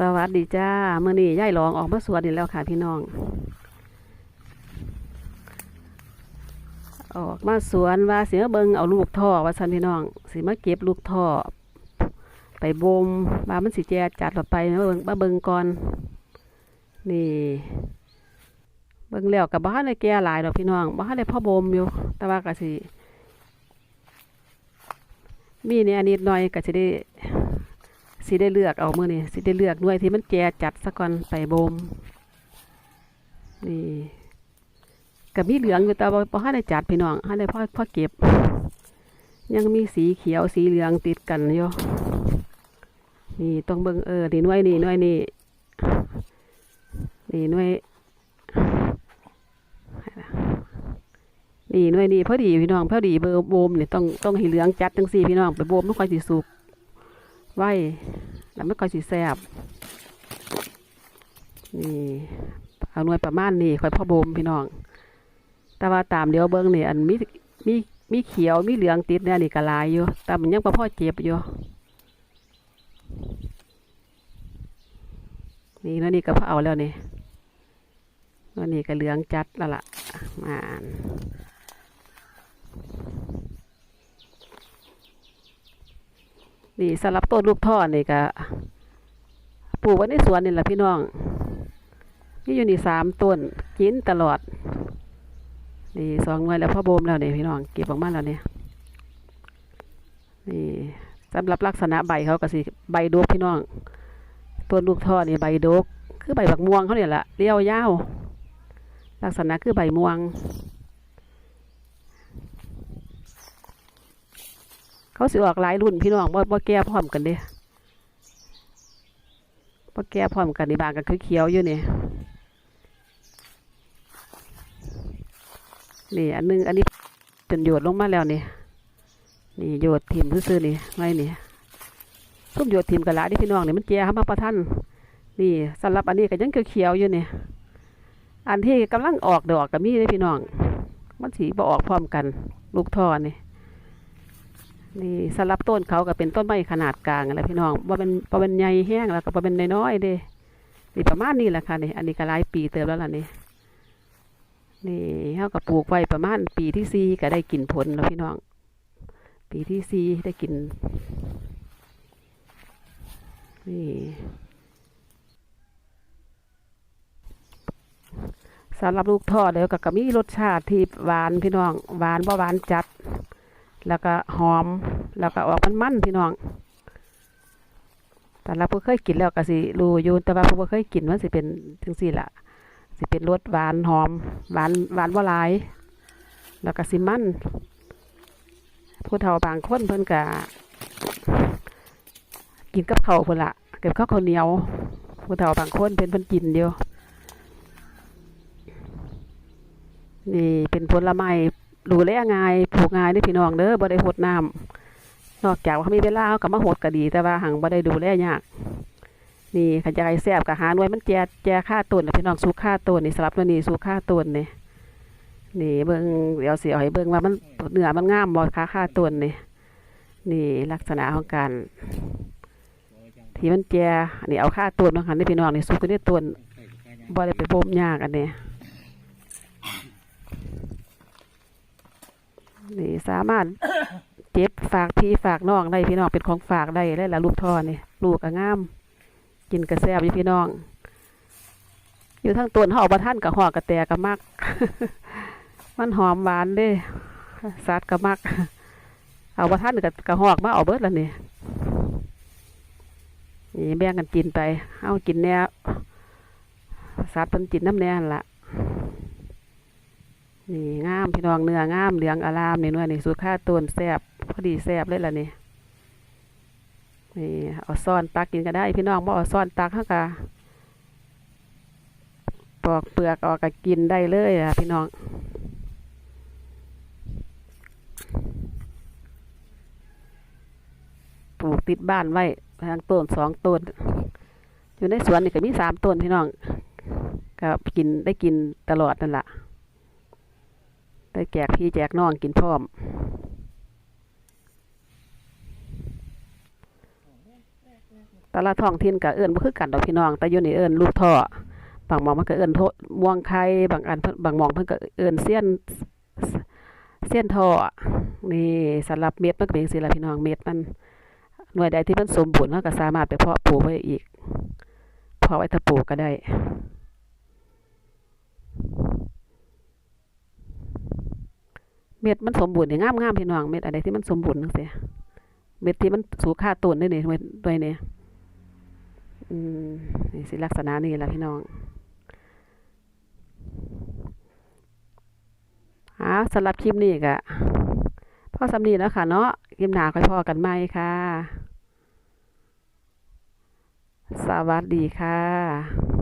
สวัสดีจ้าเมื่อนี้ย่ายหลองออกมาสวนนี่แล้วค่ะพี่น้อง ออกมาสวนว่าเสียเบิงเอาลูกท่อว่าสันพี่น้องสิมาเก็บลูกท่อ ไปบ่มว่ามันสิแจจัดออกไปมาเบิงมาเบิงก่อน นี่ เบิงแล้วกับบ้านในแก่หลายดอกพี่น้องบ้านในพ่อบ่มอยู่ แต่ว่าก็สิมีเนี่ยนิดหน่อยก็สิได้ สิได้เลือกเอาเมื่อนี่สิได้เลือกหน่วยที่มันแกจัดซะก่อนไปบ่มนี่กับมีเหลืองอยู่แต่ว่าพอให้ได้จัดพี่น้องให้ได้พ่อพ่อเก็บ ยังมีสีเขียวสีเหลืองติดกันอยู่นี่ต้องเบิ่งเออนี่น่วยนี่น่วยนี่นี่น่วยนี่น่วยนี่พอดีพี่น้องพอดีเบอร์โบมเนี่ยต้องต้องให้เหลืองจัดจังสี่พี่น้องไปโบมต้องคอยสีสุก ไว้แล้วไม่ค่อยสีแสบนี่เอาหน่วยประมาณนี้ค่อยพ่อบ่มพี่น้อง แต่ว่าตามเดี๋ยวเบิ้งนี่อันมีมีมีเขียวมีเหลืองติดเนี่ยนี่กระลายอยู่แต่มันยังบ่พ่อเจ็บอยู่นี่แล้วนี่ก็พอเอาแล้วนี่แล้วนี่ก็เหลืองจัดแล้วล่ะมาอัน นี่สำหรับต้นลูกท่อนี่ก็ปลูกไว้ในสวนนี่แหละพี่น้องนี่อยู่นี่สามต้นกินตลอด นี่สองหน่วยแล้วพ่อโบมแล้วเนี่ยพี่น้องเก็บออกมาแล้วเนี่ยนี่สำหรับลักษณะใบเขาก็สิใบดกพี่น้องต้นลูกท่อนี่ใบดก คือใบบักม่วงเขาเนี่ยแหละเรียวยาวลักษณะคือใบม่วง เขาสิออกหลายรุ่นพี่น้องบ่บ่แก่พร้อมกันเด้บ่แก่พร้อมกันในบางก็คือเขียวอยู่นี่นี่อันหนึงอันนี้เป็นโยดลงมาแล้วนี่นี่โยดทิมซื่อๆนี่ไว้นี่ซุ่มโยดทิมกันละที่พี่น้องนี่มันแก่เข้ามาประทันนี่สำหรับอันนี้ก็ยังเขียวๆอยู่นี่อันที่กำลังออกดอกก็มีเด้พี่น้อง มันสีบ่ออกพร้อมกัน ลูกท่อนี่ นี่สลับต้นเขาก็เป็นต้นไม้ขนาดกลางอะไรพี่น้องว่าเป็นว่าเป็นใหญ่แห้งแล้วก็ว่าเป็นน้อยๆเด้นี่ประมาณนี้แหละค่ะนี่อันนี้ก็หลายปีเติมแล้วล่ะนี่นี่เขาก็ปลูกไว้ประมาณปีที่สี่ก็ได้กินผลแล้วพี่น้อง ปีที่สี่ได้กินนี่สำหรับลูกทอดเดี๋ยวก็กมีรสชาติที่หวานพี่น้องหวานบ่หวานจัด แล้วก็หอม แล้วก็ออกมันมันๆพี่น้องแต่เราเพิ่เคยกินแล้วก็สิรู้อยู่แต่ว่าเพิ่เคยกินมันสิเป็นจังสี่ละสิเป็นรสหวานหอมหวานหวานบ่หลาย แล้วก็สิมันผู้เฒ่าบางคนเพิ่นก็กินกับข้าเพิ่นละเก็บข้าวข้าวเหนียวผู้เฒ่าบางคนเพิ่นเพิ่นกินเดียวนี่เป็นผลไม้ ดูแลง่ายปลูกง่ายเด้อพี่น้องเด้อบ่ได้หดน้ำนอกจากว่าเขามีเวลาเขาก็มาหดก็ดี แต่ว่าหังบ่ได้ดูแลยาก นี่ขยายแซ่บก็หาหน่วยมันแจแจค่าต้นน่ะพี่น้องสู้ค่าต้นนี่สลับตัวนี้สู้ค่าต้นนี่นี่เบิ่งเดี๋ยวสิเอาให้เบิ่งว่ามันเนื้อมันงามบ่ค่าค่าต้นนี่นี่ลักษณะของการที่มันแจนี่เอาค่าต้นมาหันให้พี่น้องนี่สูก็ได้ต้นบ่ได้ไปบ่มยากอันนี้ นี่สามารถเจ็บฝากพี่ฝากน้องได้พี่น้องเป็นของฝากได้ได้ละลูกทอนี่ลูกก็งาม กินกระแซบอยู่พี่น้อง อยู่ทั้งต้นเขาเอาประท่านกับหอกกระแตกับมัก มันหอมหวานเด้สัดกับมัก เอาประท่านกับกระหอกมาเอาเบิดแล้วนี่นี่แบ่งกันกินไป เอากินแน่สัดเป็นกินน้ำแน่ละ นี่งามพี่น้องเนื้องามเหลืองอารามนี่นวลนี่สูตรข้าต้นแซบพอดีแซบเลยล่ะนี่นี่เอาซ่อนตักกินก็ได้ พี่น้องบ่เอาซ่อนตักเท่ากับปอกเปลือกออกก็กินได้เลยอะพี่น้องปลูกติดบ้านไว้ทางต้นสองต้น อยู่ในสวนนี่ก็มีสามต้นพี่น้องก็กินได้กินตลอดนั่นแหละ ได้แจกพี่แจกน้องกินพร้อมแต่ละท้องถิ่นก็เอิ้นบ่คือกันดอกพี่น้อง แต่อยู่นี่เอิ้นลูกท่อบางหม่องมันก็เอิ้นโทม่วงไข่บางอันบางหม่องเพิ่นก็เอิ้นเสี้ยนเสี้ยนท่อนี่สำหรับเม็ดมันก็เป็นจังสีละพี่น้องเม็ดมันหน่วยใดที่มันสมบูรณ์เราก็สามารถไปเพาะปลูกไว้อีกเพาะไว้ถ้าปลูกก็ได้ เม็ดมันสมบูรณ์เนี่ยงามๆพี่น้องเม็ดอะไรที่มันสมบูรณ์จังซี่เม็ดที่มันสูงค่าต้นได้นี่เม็ดด้วยนี่อืมนี่สิลักษณะนี้ล่ะพี่น้องอ้าวสำหรับคลิปนี้ก็พ่อสำนีแล้วค่ะเนาะคลิปหนาค่อยพอกันใหมค่ะ สวัสดีค่ะ